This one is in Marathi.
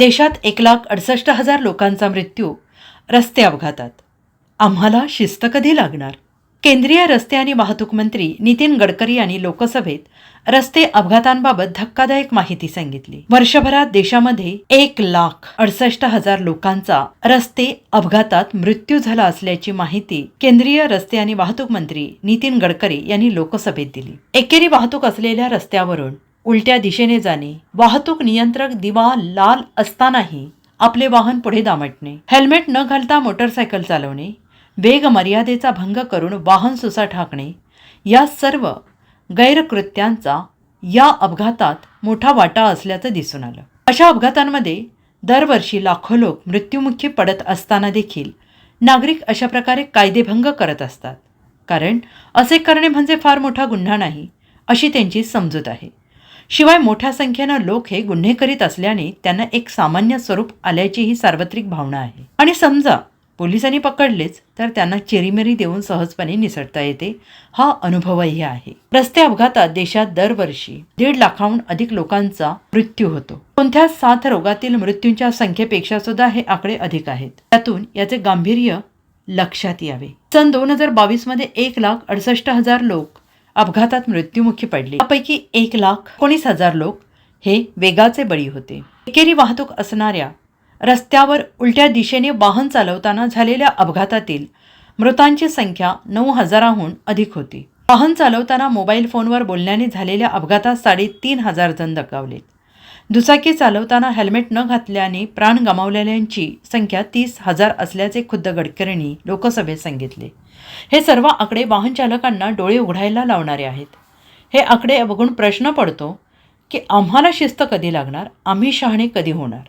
देशात एक लाख अडसष्ट हजार लोकांचा मृत्यू. रस्ते अपघातात. आम्हाला शिस्त कधी लागणार? केंद्रीय रस्ते आणि वाहतूक मंत्री नितीन गडकरी यांनी लोकसभेत रस्ते अपघातांबाबत धक्कादायक माहिती सांगितली. वर्षभरात देशामध्ये एक लाख अडसष्ट हजार लोकांचा रस्ते अपघातात मृत्यू झाला असल्याची माहिती केंद्रीय रस्ते आणि वाहतूक मंत्री नितीन गडकरी यांनी लोकसभेत दिली. एकेरी वाहतूक असलेल्या रस्त्यावरून उलट्या दिशेने जाणे. वाहतूक नियंत्रक दिवा लाल असतानाही आपले वाहन पुढे दामटणे. हेल्मेट न घालता मोटरसायकल चालवणे. वेग मर्यादेचा भंग करून वाहन सुसा ठाकणे. या सर्व गैरकृत्यांचा या अपघातात मोठा वाटा असल्याचं दिसून आलं. अशा अपघातांमध्ये दरवर्षी लाखो लोक मृत्युमुखी पडत असताना देखील नागरिक अशा प्रकारे कायदेभंग करत असतात. कारण असे करणे म्हणजे फार मोठा गुन्हा नाही अशी त्यांची समजूत आहे. शिवाय मोठ्या संख्येनं लोक हे गुन्हे करीत असल्याने त्यांना एक सामान्य स्वरूप आल्याची ही सार्वत्रिक भावना आहे. आणि समजा पोलिसांनी पकडलेच तर त्यांना चिरीमिरी देऊन सहजपणे निसटता येते. हा अनुभवही आहे. रस्ते अपघातात देशात दरवर्षी दीड लाखाहून अधिक लोकांचा मृत्यू होतो. कोणत्या साथ रोगातील मृत्यूंच्या संख्येपेक्षा सुद्धा हे आकडे अधिक आहेत? त्यातून याचे गांभीर्य लक्षात यावे. सन दोन हजार बावीसमध्ये एक लाख अडसष्ट हजार लोक अपघातात मृत्युमुखी पडले. यापैकी एक लाख एकोणीस हजार लोक हे वेगाचे बळी होते. एकेरी वाहतूक असणाऱ्या रस्त्यावर उलट्या दिशेने वाहन चालवताना झालेल्या अपघातातील मृतांची संख्या नऊ हजाराहून अधिक होती. वाहन चालवताना मोबाईल फोनवर बोलण्याने झालेल्या अपघातात साडेतीन हजार जण दगावलेत. दुचाकी चालवताना हेल्मेट न घातल्याने प्राण गमावलेल्यांची संख्या तीस हजार असल्याचे खुद्द गडकरींनी लोकसभेत सांगितले. हे सर्व आकडे वाहनचालकांना डोळे उघडायला लावणारे आहेत. हे आकडे बघून प्रश्न पडतो की आम्हाला शिस्त कधी लागणार? आम्ही शहाणे कधी होणार?